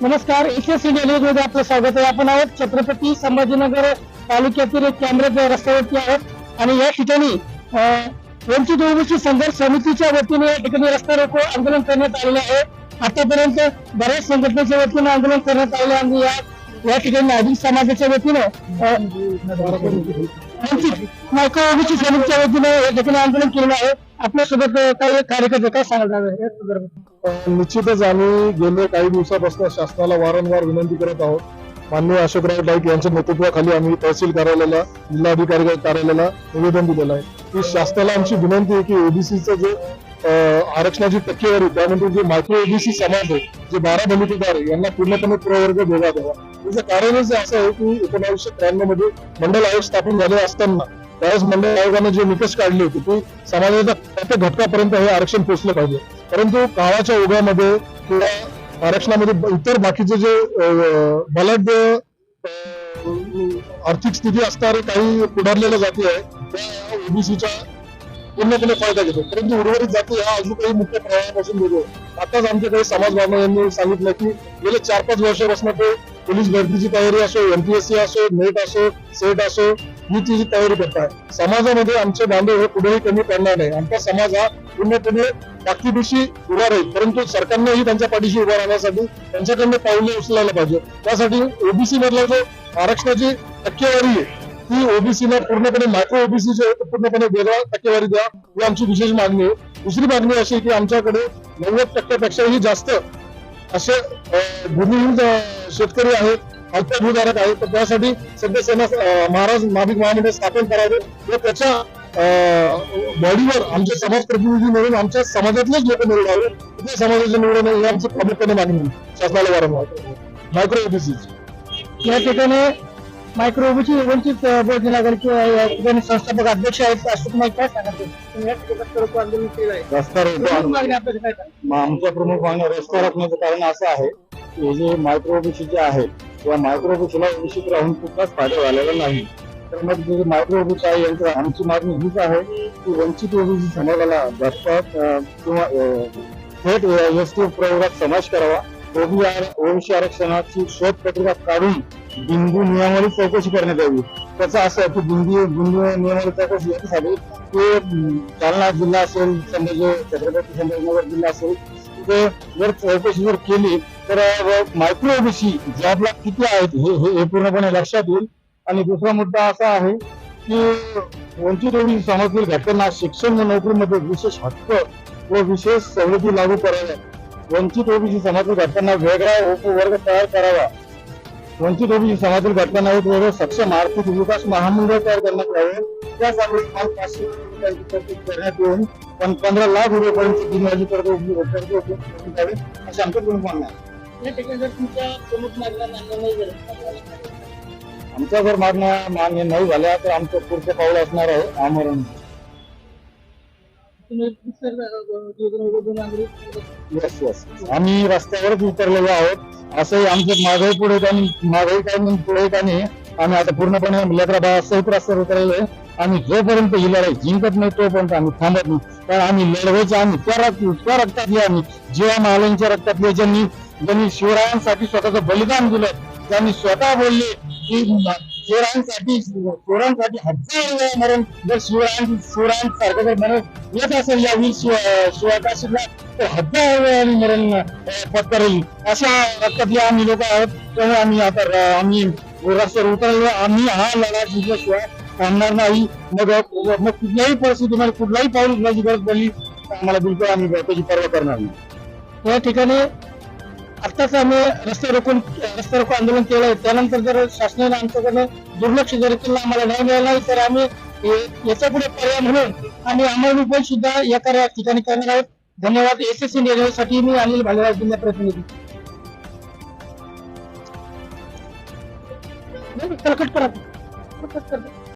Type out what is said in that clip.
नमस्कार इतिहासमध्ये आपलं स्वागत आहे. आपण आहोत छत्रपती संभाजीनगर तालुक्यातील एक कॅमेराच्या रस्त्यावरती आहोत. आणि या ठिकाणी वंचित ओबीसी संघर्ष समितीच्या वतीने या ठिकाणी रस्ता रोको आंदोलन करण्यात आलेलं आहे. आतापर्यंत बऱ्याच संघटनेच्या वतीने आंदोलन करण्यात आले आणि या ठिकाणी नागरिक समाजाच्या वतीनं अं, ओबीसी समितीच्या या ठिकाणी आंदोलन केलेलं आहे. आपल्यासोबत काही कार्यकर्ते काय सांगणार निश्चितच आम्ही गेले काही दिवसापासून शासनाला वारंवार विनंती करत आहोत. माननीय अशोकराव नाईक यांच्या नेतृत्वाखाली आम्ही तहसील कार्यालयाला जिल्हाधिकारी कार्यालयाला निवेदन दिलेलं आहे. की शासनाला आमची विनंती आहे की ओबीसीचं जे आरक्षणाची टक्केवारी त्यामध्ये म्हणजे जे मायक्रो एबीसी समाज आहे जे बारा बलुतेदार आहे यांना पूर्णपणे प्रवर्ग भोगा द्यावा. त्याचं कारणच असं आहे की एकोणावीसशे त्र्याण्णवमध्ये मंडल आयोग स्थापन झाले असताना त्यावेळेस मंडळ आयोगाने जे निकष काढले होते की समाजाच्या प्रत्येक घटकापर्यंत हे आरक्षण पोहोचलं पाहिजे. परंतु काळाच्या ओघामध्ये किंवा आरक्षणामध्ये इतर बाकीचे जे बलाढ्य आर्थिक स्थिती असणारे काही पुढारलेल्या जाती आहे त्या ओबीसीच्या पूर्णपणे फायदा घेतो परंतु उर्वरित जाती हा अजून काही मुख्य प्रवाहापासून दूर आताच आमच्याकडे समाज बांधव यांनी सांगितलं की गेले चार पाच वर्षापासून ते पोलीस भरतीची तयारी असो एमपीएससी असो नेट असो सेट असो ही तिची तयारी करताय. समाजामध्ये आमचे बांधव हे कुठेही कमी पडणार नाही. आमचा समाज हा पूर्णपणे ताकदीशी उभा राहील. परंतु सरकारनेही त्यांच्या पाठीशी उभा राहण्यासाठी त्यांच्याकडनं पावले उचलायला पाहिजे. त्यासाठी ओबीसी मधला जो आरक्षणाची टक्केवारी आहे ती ओबीसीला पूर्णपणे मायक्रो ओबीसी जे आहे पूर्णपणे वेगळा टक्केवारी द्या ही आमची विशेष मागणी आहे. दुसरी मागणी अशी आहे की आमच्याकडे नव्वद टक्क्यापेक्षाही जास्त असे भूमिहीन शेतकरी आहेत अल्पभूधारक आहेत. तर त्यासाठी सध्या सेना महाराज नाभिक महामंडळ स्थापन करावे. व त्याच्या बॉडीवर आमचे समाज प्रतिनिधी म्हणून आमच्या समाजातलेच लोक निवडावे इथे समाजाचे निवडणे हे आमची प्रामुख्याने मागणी शासनाला वारंवार. मायक्रो ओबीसी या ठिकाणी मायक्रो ओबीसी वंचित या ठिकाणी संस्थापक अध्यक्ष आहेत अशोक नाईक काय सांगा तुम्ही? या ठिकाणी रस्ता रोको आंदोलन केलं आहे रस्ता प्रमुख मागणी मागण्या रस्ता राखण्याचं कारण असं आहे की जे मायक्रो ओबीसी जे आहे किंवा मायक्रो ओबीसीला ओबीसीत राहून कुठलाच फायदा झालेला नाही. तर मग जे मायक्रो ओबीसी आहे यांचं आमची मागणी हीच आहे की वंचित ओबीसी समाजाला अं, किंवा थेट एस टी प्रयोगात समावेश करावा. ओबी ओबीसी आरक्षणाची शोध पत्रिका काढून बिंदू नियमावली चौकशी करण्यात यावी. त्याचं असं आहे की बिंदू बिंदू नियमावली चौकशी याच्यासाठी ते जालना जिल्हा असेल संभाजी छत्रपती संभाजीनगर जिल्हा असेल तिथे जर चौकशी जर केली तर मायक्रो ओबीसी जॉबला किती आहेत हे हे- हे पूर्णपणे लक्षात येईल. आणि दुसरा मुद्दा असा आहे की वंचित ओबीसी समाजातील घटकांना शिक्षण व नोकरीमध्ये विशेष हक्क व विशेष सवलती लागू कराव्या वंचित ओबीसी समाजातील घटकांना वेगळा उपवर्ग तयार करावा. वंचित ओबीसी समाजातील घटकांना एक वेगळं सक्षम आर्थिक विकास महामंडळ तयार करण्यात यावे. त्यासाठी पाच पाचशे कोटी तरतूद करण्यात येऊन पण पंधरा लाख रुपयापर्यंत दिनवाजी कर्ज उपलब्ध करून द्यावे अशी आमची प्रमुख मागणी आहे? आमच्या जर मागण्या मान्य नाही झाल्या तर आमचं पुढचं पाऊल असणार आहे आमरण. येस येस आम्ही रस्त्यावरच उतरलेलो आहोत. असंही आमचं मागही पुढे आणि मागही काही पुढे काही आम्ही आता पूर्णपणे लेकरा बाळासहित रस्त्यावर उतरलेलो आहे. आणि जोपर्यंत ही लढाई जिंकत नाही तोपर्यंत आम्ही थांबत नाही. कारण आम्ही लढवायचे आम्ही त्या रक्त त्या रक्तातले आम्ही. जीवा मालांच्या रक्तातले ज्यांनी ज्यांनी शिवरायांसाठी स्वतःचं बलिदान दिलं त्यांनी स्वतः बोलले की शिवरायांसाठी शिवरायांसाठी हजार मरण जर शिवरायां शिवरायांसारखं जर मरण येत असेल या वीर शिवाकाशीला तर हजार मरण पत्करेल अशा रक्तातले आम्ही लोक आहोत. त्यामुळे आम्ही आता आम्ही रस्त्यावर उतरलो. आम्ही हा लढा जिंकल्याशिवाय थांबणार नाही. मग मग कुठल्याही परिस्थितीमध्ये कुठलाही पाऊल उचलायची गरज पडली आम्हाला बिलकुल आम्ही त्याची पर्वा करणार नाही. या ठिकाणी आत्ताच आम्ही रस्ते रोखून रस्ते रोको आंदोलन केलं त्यानंतर जर शासनाने आमच्याकडनं दुर्लक्ष जर केलं आम्हाला न्याय मिळाला नाही तर आम्ही याच्यापुढे पर्याय म्हणून आम्ही अंमलबजावणी सुद्धा या कार्या ठिकाणी करणार आहोत. धन्यवाद. एस एस सी साठी मी अनिल भालेराव जिल्हा प्रतिनिधी. करा